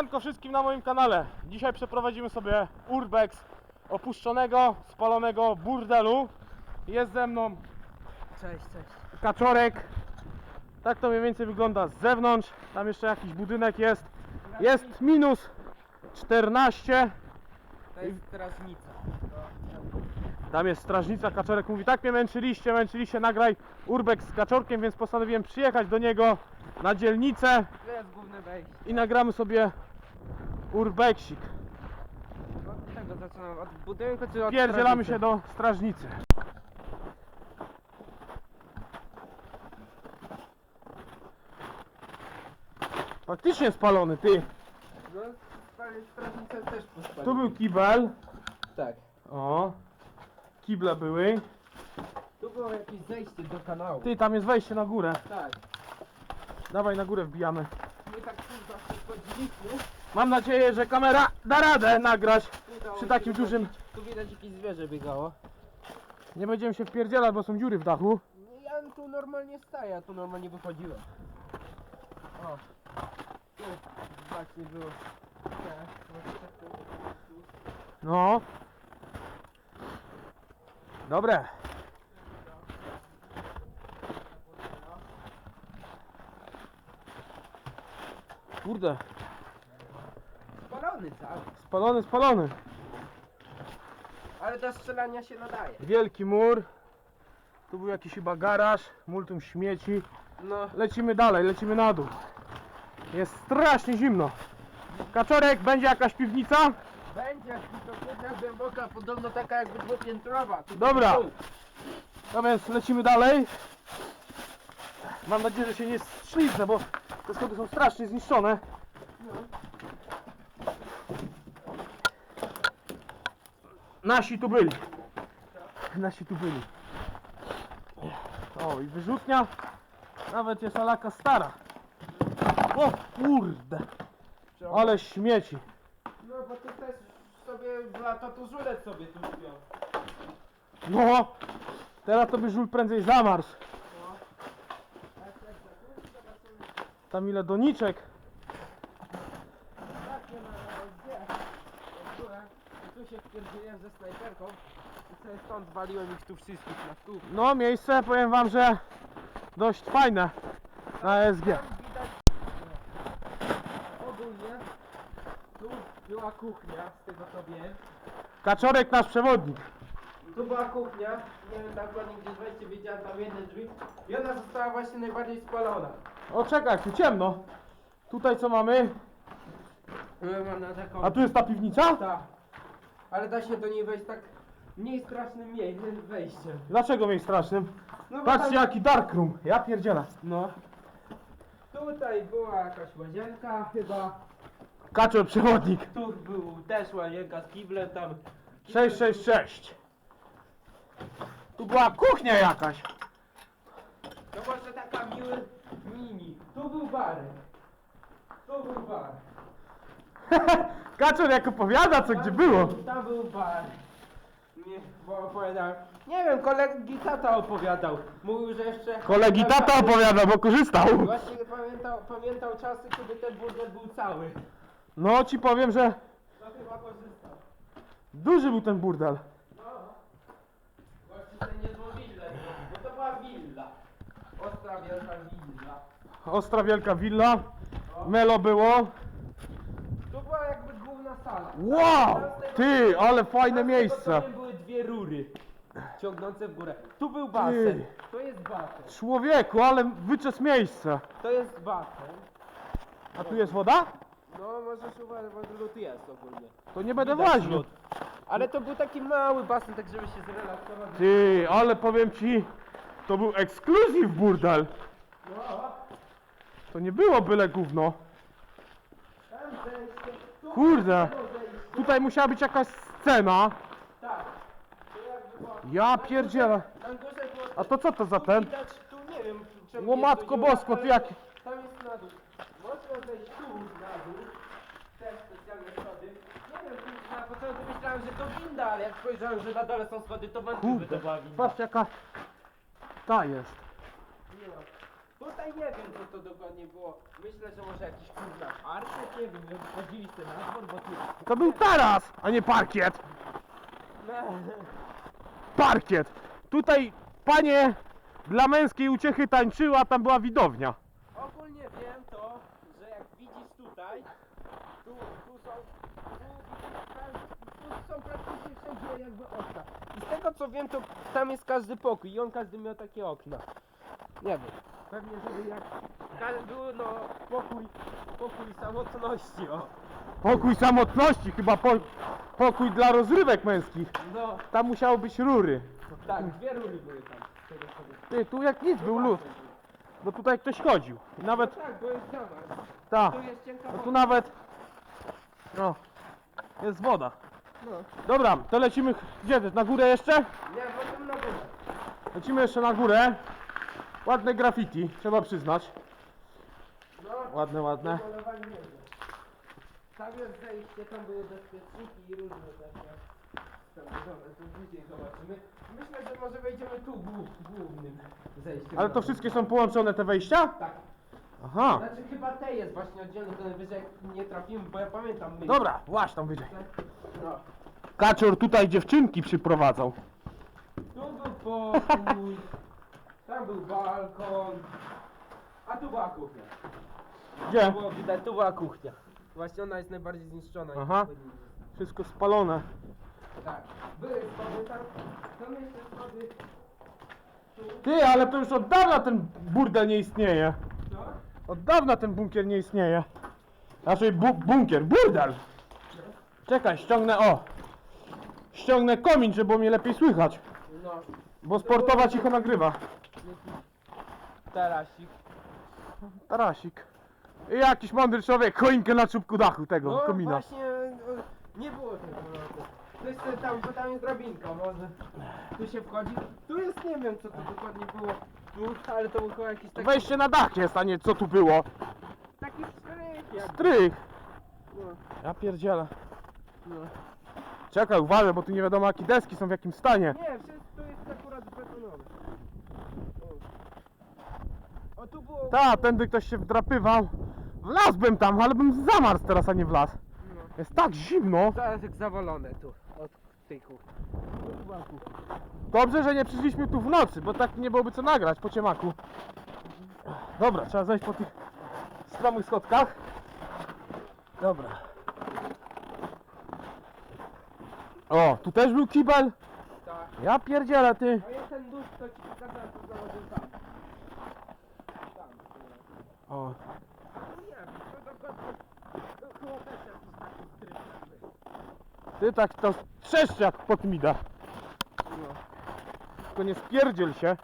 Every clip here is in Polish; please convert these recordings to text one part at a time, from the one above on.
Siemanko wszystkim na moim kanale. Dzisiaj przeprowadzimy sobie urbex opuszczonego, spalonego burdelu. Jest ze mną Cześć, cześć. kaczorek. Tak to mniej więcej wygląda z zewnątrz. Tam jeszcze jakiś budynek jest. Jest minus 14. To jest strażnica. Tam jest strażnica, kaczorek mówi, tak mnie męczyliście, męczyliście, nagraj urbex z kaczorkiem, więc postanowiłem przyjechać do niego na dzielnicę To jest główne wejście. i nagramy sobie urbexik. Od czego zaczynam? Od budynku czy od Pierdzielamy się do strażnicy. Faktycznie spalony, ty. No, spali- też pospali. Tu był kibel. Tak. O. Kible były. Tu było jakieś zejście do kanału. Ty, tam jest wejście na górę. Tak. Dawaj na górę wbijamy. My tak zawsze wchodziliśmy. Mam nadzieję, że kamera da radę nagrać. Przy takim dużym- Tu widać jakieś zwierzę biegało. Nie będziemy się wpierdzielać, bo są dziury w dachu. Ja tu normalnie staję, a tu normalnie wychodziłem. O. Tu właśnie było. Tak, właśnie tak tu. No. Dobre. Kurde, Spalony cały. spalony, spalony. Ale do strzelania się nadaje. Wielki mur. Tu był jakiś chyba garaż, multum śmieci. No. Lecimy dalej, lecimy na dół. Jest strasznie zimno. Kaczorek, będzie jakaś piwnica? Będzie, to jedna głęboka, podobno taka jakby dwupiętrowa. Tu Dobra. tu. No więc lecimy dalej. Mam nadzieję, że się nie śliznę, bo te schody są strasznie zniszczone. Nasi tu byli. Nasi tu byli. O, i wyrzutnia. Nawet jest alaka stara. O kurde, ale śmieci. No bo tu też sobie w lato tu żulec sobie tu śpią. No, teraz to by żul prędzej zamarzł. Tam ile doniczek. Tak, nie ma gdzie. W górę. Wpierdziłem ze snajperką. I sobie stąd waliłem ich tu wszystkich na stół. No, miejsce, powiem wam, że dość fajne na SG. Tam widać ogólnie tu była kuchnia, z tego co wiem. Kaczorek nasz przewodnik. Tu była kuchnia, nie wiem dokładnie gdzie wejście, wiedziałem tam jedne drzwi. I ona została właśnie najbardziej spalona. O, czekaj, tu ciemno. Tutaj co mamy? Mam na taką... A tu jest ta piwnica? Tak. Ale da się do niej wejść tak mniej strasznym mniej wejściem. Dlaczego mnie strasznym? No bo Patrzcie tam- jaki dark room. Ja pierdzielę. No. Tutaj była jakaś łazienka chyba. Kaczor przewodnik. Tu był też łazienka z kiblem tam. 666. Tu była kuchnia jakaś. No może taka miły mini. Tu był barek. Tu był bar. Kaczor jak opowiada co gdzie było. był- Tam był bar. Nie, bo opowiadałem. Nie wiem, kolegi tata opowiadał. Mówił, że jeszcze... Kolegi tata opowiada, bo korzystał. Właśnie pamiętał, pamiętał czasy, kiedy ten burdel był cały. No ci powiem, że To chyba korzystał. duży był ten burdel. No. Właśnie ten niezłą willę, bo to była willa. Ostra wielka willa. Ostra wielka willa. Melo było. Wow! Tam Ty, ale fajne tam miejsce. wiem, były dwie rury ciągnące w górę. Tu był basen. To jest basen. Człowieku, ale wyczes miejsce. To jest basen. A tu jest woda? No możesz uważać, bo lód jest ogólnie. To nie będę Widać lód. Ale to był taki mały basen, tak żeby się zrelaksować. Ty, ale powiem ci, to był ekskluzyw burdel. No, To nie było byle gówno. tam zejście. Kurde. Tutaj musiała być jakaś scena. Tak. Ja pierdzielę. Tam górze było A to co to za ten? Widać, tu nie wiem czemu Ło nie matko zgodziła, bosko, ty jak... Tam jest na dół. Można zejść tu na dół. Te specjalne schody. Nie wiem, tu na początku myślałem, że to winda, ale jak spojrzałem, że na dole są schody, to wątpię, że to Kurde, była winda. patrz jaka... Ta jest. Tutaj nie wiem co to dokładnie było. Myślę, że może jakiś kurna parkiet, nie wiem, wchodziliście na dwór, bo tu... To był taras, a nie parkiet. Parkiet. Tutaj panie dla męskiej uciechy tańczyły, a tam była widownia. ogólnie wiem to, że jak widzisz tutaj, tu, tu są... Tu, tu są praktycznie wszędzie jakby okna. I z tego co wiem, to tam jest każdy pokój i on każdy miał takie okna. Nie wiem. Pewnie, żeby jak był, no, pokój, pokój samotności, o. Pokój samotności, chyba po, pokój dla rozrywek męskich. No, Tam musiały być rury. tak, dwie rury były tam. tego. Ty, tu jak nic był lód, bo tutaj ktoś chodził. I nawet, No tak, bo jest zamar. ta, Tu jest cienka no tu woda. nawet, no, jest woda. No. Dobra, to lecimy, gdzie, na górę jeszcze? Nie, potem na górę. Lecimy jeszcze na górę. Ładne graffiti, trzeba przyznać. No, Ładne, ładne. malowanie nie wiem. Tam jest zejście, tam były bezpieczniki i różne takie. Dobra, to później zobaczymy. Myślę, że może wejdziemy tu głów, głównym zejściem. Ale to wszystkie są połączone te wejścia? Tak. Aha. Znaczy chyba te jest właśnie oddzielne, to najwyżej jak nie trafimy, bo ja pamiętam my. Dobra, właśnie tam wyżej. No. Kaczor tutaj dziewczynki przyprowadzał. Tu był pokój, tam był balkon, a tu była kuchnia. Gdzie? Tu było widać, tu była kuchnia. Właśnie ona jest najbardziej zniszczona. Aha. Wszystko spalone. Tak. Były schody tam, tam jeszcze schody. Ty, ale to już od dawna ten burdel nie istnieje. Co? Od dawna ten bunkier nie istnieje. Znaczy bu bunkier, burdel! Czekaj, ściągnę, o! Ściągnę komin, żeby było mnie lepiej słychać. No. Bo sportowa cicho nagrywa. Tarasik. Tarasik. I jakiś mądry człowiek, choinkę na czubku dachu tego No komina. właśnie, e, nie było tego lotu. To jest e, tam, bo tam jest drabinka, może. Tu się wchodzi. Tu jest, nie wiem co to dokładnie było. Tu, ale to był chyba jakiś taki... Wejście na dach jest, a nie co tu było. Taki strych jak... Strych! No, Ja pierdzielę. no. Czekaj, uważaj, bo tu nie wiadomo jakie deski są w jakim stanie. Nie, wszystko jest akurat betonowe. O, o tu było... Ta, tędy ktoś się wdrapywał. Wlazłbym tam, ale bym zamarzł teraz, a nie wlazł. No. Jest tak zimno. Teraz jak zawalone tu, od tej kuchni. Dobrze, że nie przyszliśmy tu w nocy, bo tak nie byłoby co nagrać po ciemaku. Dobra, trzeba zejść po tych stromych schodkach. Dobra. O, tu też był kibel. Tak. Ja pierdzielę, ty. A ja ten dusz to ci to założył tam. Tam. O, No nie, to dokładnie... To chyba też jakiś taki strych jakby. ty tak to trzeszczy jak pod mida. Tylko nie spierdziel się.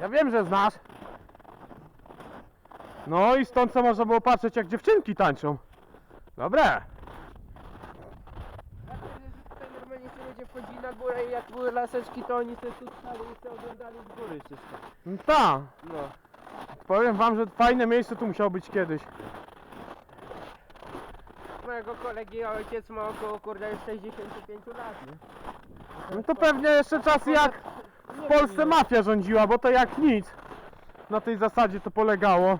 Ja wiem, że znasz. No i stąd co można było patrzeć jak dziewczynki tańczą. Dobre. Tutaj normalnie się ludzie wchodzili na górę i jak były laseczki, to oni sobie tu stali i sobie oglądali z góry wszystko. No ta. No. Powiem wam, że fajne miejsce tu musiało być kiedyś. Mojego kolegi ojciec ma około kurde 65 lat, nie? No to pewnie jeszcze czasy jak w Polsce mafia rządziła, bo to jak nic. Na tej zasadzie to polegało.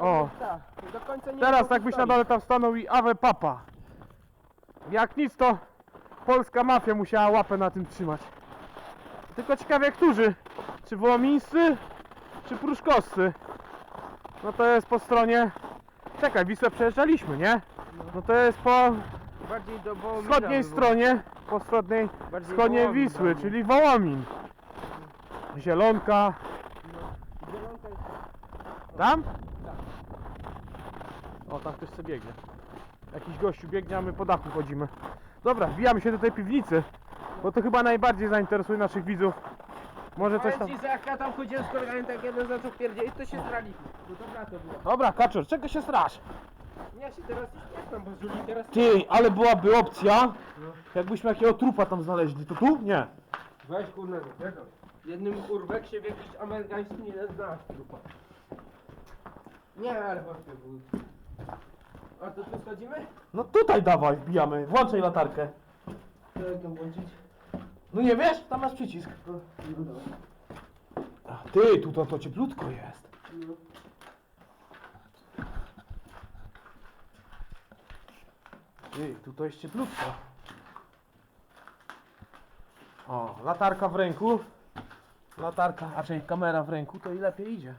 O, Tak, do końca nie teraz było jakbyś na historii. dole tam stanął i Awe Papa. Jak nic to polska mafia musiała łapę na tym trzymać. Tylko ciekawie którzy? Czy Wołomińscy, czy Pruszkowscy? No to jest po stronie... Czekaj, Wisłę przejeżdżaliśmy, nie? No to jest po Bardziej do Wołomina wschodniej by było. stronie, po wschodniej Bardziej Wołomin Wisły, bardziej. czyli Wołomin. Zielonka. Zielonka jest... Tam? Tak. O, tam ktoś sobie biegnie. Jakiś gościu biegnie, a my po dachu chodzimy. Dobra, wbijamy się do tej piwnicy, bo to chyba najbardziej zainteresuje naszych widzów. Może coś Powiem tam... ci, że jak ja tam chodziłem z kolegami, tak jeden zaczął pierdzielić, to się zraliśmy. Bo dobra to było. Dobra, Kaczor, czego się strasz? Ja się teraz już nie znam, bo Żuli teraz... Ty, ale byłaby opcja, jakbyśmy jakiego trupa tam znaleźli, to tu? Nie. Weź kurde, czego? W jednym urbeksie w jakimś amerykańskim nie znalazł trupa. Nie, ale właśnie był. A to tu schodzimy? No tutaj dawaj, wbijamy, włączaj latarkę. Co to włączyć? No nie wiesz? Tam masz przycisk. A ty, tu to, cieplutko jest. Ty, tu to jest cieplutko. O, latarka w ręku. Latarka, czyli kamera w ręku, to i lepiej idzie.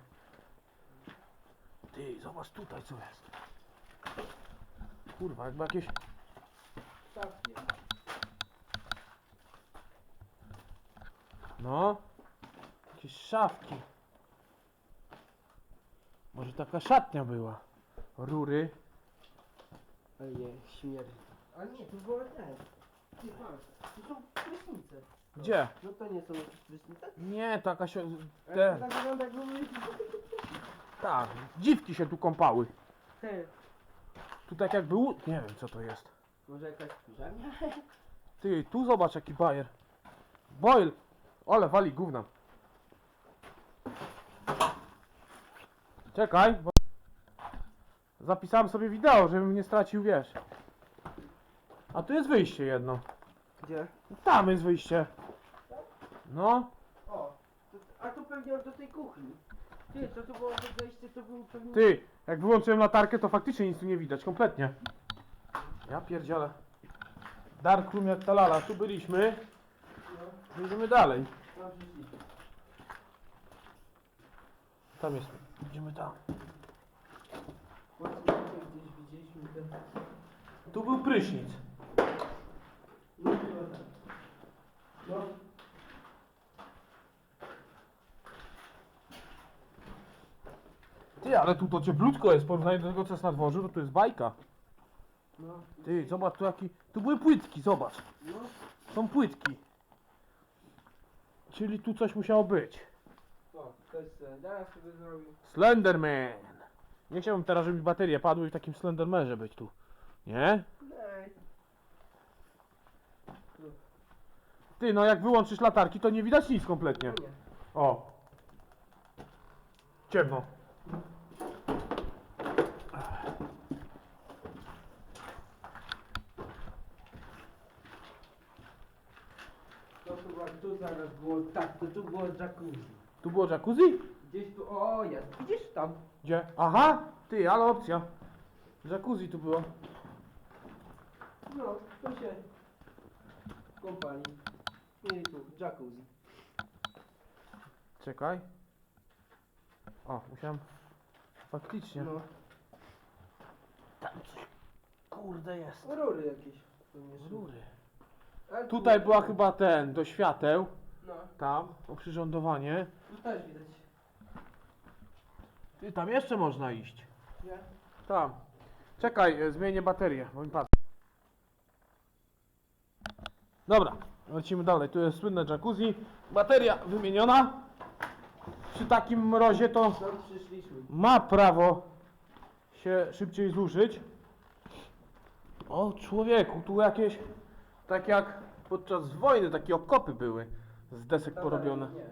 Ty, zobacz tutaj co jest. Kurwa, jakby jakieś... Tak jest. No. Jakieś szafki. Może taka szatnia była. Rury. Ojej, śmierdzi. A nie, to było ten. Ty patrz, to są prysznice. Gdzie? No to nie są jakieś prysznice? Nie, taka się... Te, tak wygląda jakby były... tak, dziwki się tu kąpały. Ty, Tu tak jakby... łu- Nie wiem co to jest. Może jakaś piżamia? Ty, tu zobacz jaki bajer. Boil! Ole, wali gówna. Czekaj, bo... Zapisałem sobie wideo, żebym nie stracił, wiesz. A tu jest wyjście jedno. Gdzie? Tam jest wyjście. No. O, to, a to pewnie do tej kuchni. Ty, to tu było to wejście, to był pewnie... Ty, jak wyłączyłem latarkę, to faktycznie nic tu nie widać, kompletnie. Ja pierdzielę. Dark room jak talala, tu byliśmy. Idziemy dalej. tam jest. Idziemy tam. Tu był prysznic. Ty, ale tu to cieplutko jest, w do tego co jest na dworzu, to tu jest bajka. Ty, zobacz tu jaki... Tu były płytki, zobacz. Są płytki. Czyli tu coś musiało być. O, ktoś sobie zaraz sobie zrobił. Slenderman. Nie chciałbym teraz, żeby mi baterie padły i w takim Slendermerze być tu. Nie? Ej, Ty, no jak wyłączysz latarki, to nie widać nic kompletnie. nie. O. Ciemno. To chyba tu zaraz było, tak, to tu było jacuzzi. Tu było jacuzzi? Gdzieś tu, o jest, widzisz tam? Gdzie? Aha! Ty, ale opcja. Jacuzzi tu było. No, tu się kąpali. Mieli tu jacuzzi. Czekaj. O, musiałem... Faktycznie. No, Tam coś... Kurde jest. rury jakieś. są. Rury. Ale Tutaj była chyba ten, do świateł. No, Tam, oprzyrządowanie. tu też widać. Ty, tam jeszcze można iść. Nie? Tam. Czekaj, e, zmienię baterię, bo mi padł. Dobra, lecimy dalej. Tu jest słynne jacuzzi. Bateria wymieniona. Przy takim mrozie to Stąd przyszliśmy. ma prawo się szybciej zużyć. O człowieku, tu jakieś tak jak podczas wojny takie okopy były z desek porobione. Nie, nie.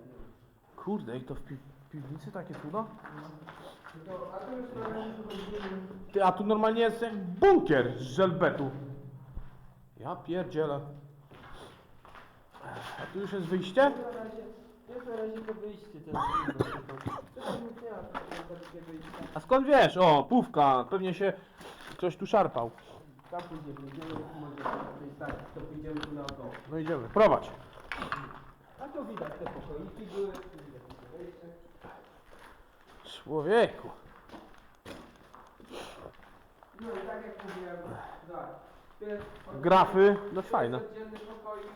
Kurde, i to w pi piwnicy takie normalnie chodzimy. Ty, a tu normalnie jest jak bunkier z żelbetu. Ja pierdzielę. A tu już jest wyjście? Na razie, jest na razie to wyjście. A skąd wiesz? O, pówka. Pewnie się ktoś tu szarpał. Tam pójdziemy, idziemy do może to jest tak, to pójdziemy tu naokoło. No idziemy. Prowadź. A to widać te pokoiki były, tu widać to wejście. Człowieku. No i tak jak mówiłem, tu jest Grafy. No jest fajne. oddzielny pokoik,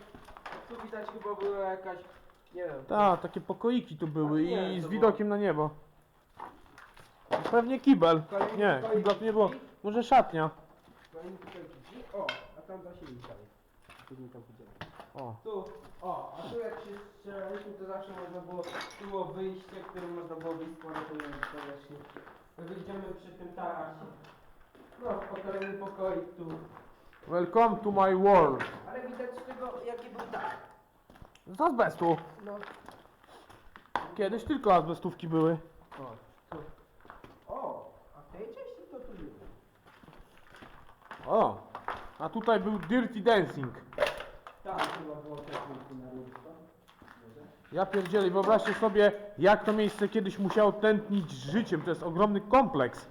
tu widać chyba była jakaś, nie wiem, Tak, takie pokoiki tu były i z widokiem na niebo. Pewnie kibel. Nie, kibla tu nie było. Może szatnia. Kolejny pokoik drzwi, o, a tam tam jest. Później tam pójdziemy. O. Tu, o, a tu jak się strzelaliśmy, to zawsze można było, tu było wyjście, którym można było wyjść z powrotem na. My wyjdziemy przy tym tarasie. No, o kolejny pokoik tu. Welcome to my world. Ale widać z tego, jaki był dach. Z azbestu. No, Kiedyś tylko azbestówki były. O, a w tej części to tu nie było. O. A tutaj był Dirty Dancing. Tam chyba było na? Ja pierdzielę, wyobraźcie sobie, jak to miejsce kiedyś musiało tętnić życiem. To jest ogromny kompleks.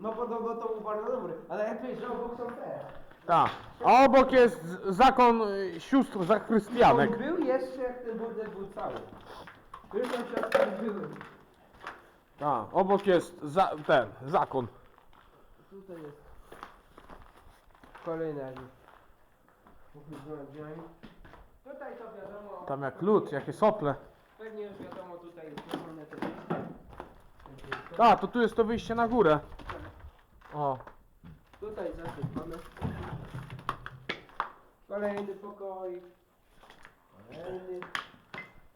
No podobno to był bardzo dobry, ale jak wiesz, że obok są te. Tak. A obok jest zakon y, sióstr zachrystianek. On był jeszcze jak ten burdel był cały. Już tam były. Tak. Obok jest za, ten, zakon. Tutaj jest drzwiami. Tutaj to wiadomo, Tam jak lód, jakie sople. pewnie już wiadomo tutaj jest zrobione to wyjście. Tak, to tu jest to wyjście na górę. O, Tutaj zasypane. Kolejny pokoi. Kolejny.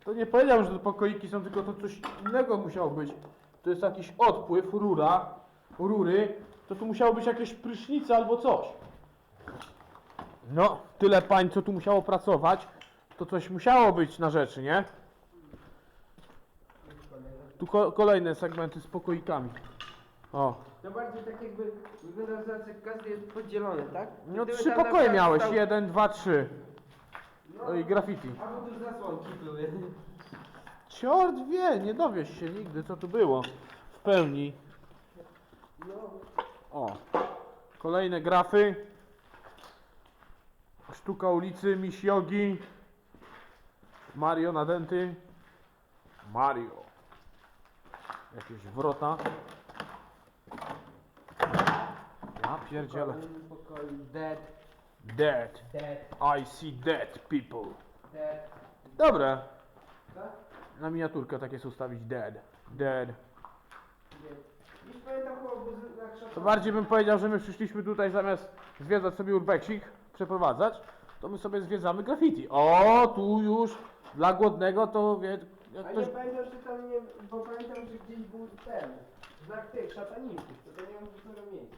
to nie powiedział, że te pokoiki są, tylko to coś innego musiało być. To jest jakiś odpływ, rura, rury. To tu musiało być jakieś prysznice albo coś. No, tyle pań, co tu musiało pracować, to coś musiało być na rzeczy, nie? Tu ko kolejne segmenty z pokoikami. O, To bardziej tak jakby wygląda zaraz jak każdy jest podzielony, tak? no Gdyby trzy tam na pokoje przykład miałeś, stał- jeden, dwa, trzy. No, No i graffiti. albo tu zasłonki były. Ciort wie, nie dowiesz się nigdy, co tu było w pełni. No, O, kolejne grafy. Sztuka ulicy, Miss Yogi. Mario nadęty. Mario. Jakieś wrota. Ja pierdzielę. kolejny. Dead, Dead. dead, I see dead people. dead. Dobre. Tak? Na miniaturkę takie jest ustawić dead. Dead. Pamiętam chyba na. To bardziej bym powiedział, że my przyszliśmy tutaj zamiast zwiedzać sobie urbexik, przeprowadzać, to my sobie zwiedzamy graffiti. O, tu już dla głodnego to wie, jak A ktoś... nie pamiętam, że tam nie, bo pamiętam, że gdzieś był ten, znak tych szatanistów, to to nie w którym miejscu.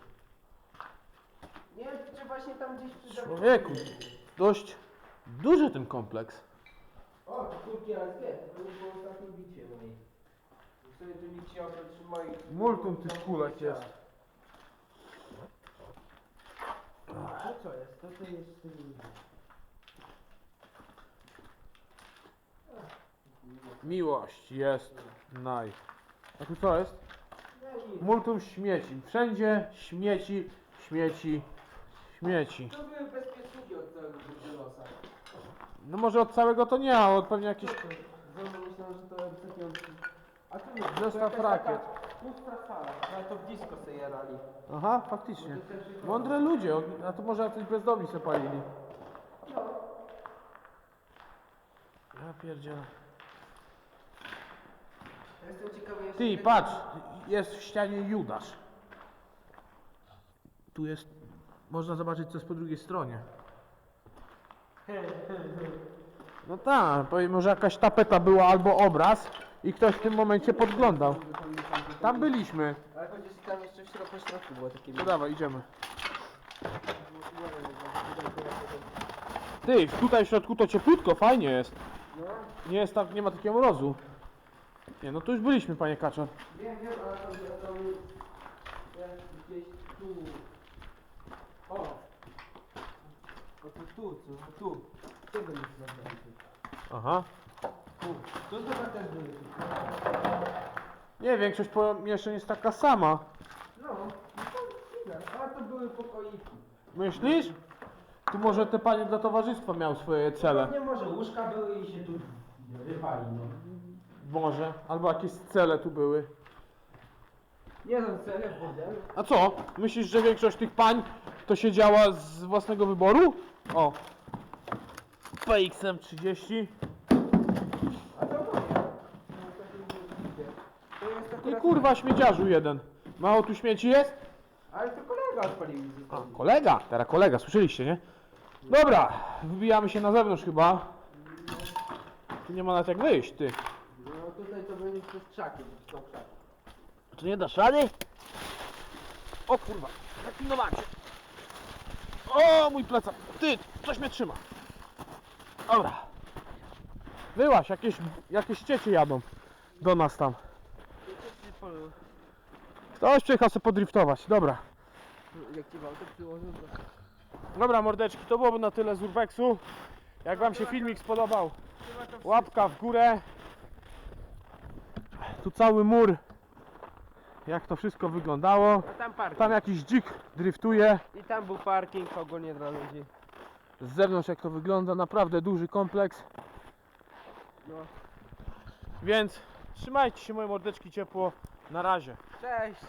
Nie wiem, czy właśnie tam gdzieś przy Człowieku, dość duży ten kompleks. O, to kulki ASG, to było ostatnie bicie mojej. W sumie tu bicie oprócz moich... Multum tych kulek jest. A co jest? To to jest... to nie- Miłość jest naj. A tu co jest? Multum śmieci. Wszędzie śmieci, śmieci, śmieci. To były bezpieczniki od całego Burdelosa. No może od całego to nie, ale od pewnie jakieś... Znowu myślałem, że to takie... A tu nie, Zestaw to jakaś rakiet. taka Pusta sala, ale to w disco sobie jarali. Aha, faktycznie. Mądre ludzie, a to może jacyś bezdomni se palili. Ja pierdzielę. Ja Jestem ciekawy jeszcze... Ty, patrz, jest w ścianie Judasz. Tu jest, można zobaczyć co jest po drugiej stronie. No tak, powiem, może jakaś tapeta była albo obraz i ktoś w tym momencie podglądał. Tam byliśmy. Ale chociaż tam jeszcze w środku, po środku było takie... No dawaj, idziemy. Ty, tutaj w środku to cieplutko, fajnie jest. No, Nie jest tak, nie ma takiego mrozu. Nie, no to już byliśmy, panie Kaczor. wiem, wiem, ale tam, tam jest gdzieś tu. O! O to tu, co? Tu. Tego nie znamy. Aha. Tu. Tu chyba też były. Nie, większość pomieszczeń jest taka sama. No, no to widać. A to były pokoiki. Myślisz? Tu może te panie dla towarzystwa miał swoje cele. Nie może łóżka były i się tu rywali, no. Może. Albo jakieś cele tu były. Nie są cele w. A co? Myślisz, że większość tych pań to siedziała z własnego wyboru? O. PXM 30. A to moje. No, takie nie widzę. To jest I akurat... kurwa śmieciarzu jeden. Mało tu śmieci jest? Ale to kolega odpalił A, kolega. Teraz kolega, słyszeliście, nie? Dobra, wybijamy się na zewnątrz chyba. Tu nie ma nawet jak wyjść, ty. No tutaj to będzie przez krzaki, są krzaki. Tu nie dasz rady? O kurwa, zapilnowanie. O, mój plecak. Ty, coś mnie trzyma. Dobra. Wyłaś, jakieś, jakieś ciecie jadą do nas tam. Ktoś przyjechał sobie podriftować, dobra. Jak ci przyłożył, to... Dobra mordeczki, to byłoby na tyle z Urbexu. Jak wam się filmik spodobał, łapka w górę. Tu cały mur. Jak to wszystko wyglądało. A tam parking. Tam jakiś dzik driftuje. I tam był parking ogólnie dla ludzi. Z zewnątrz jak to wygląda. Naprawdę duży kompleks. No. Więc trzymajcie się moje mordeczki ciepło. Na razie. Cześć.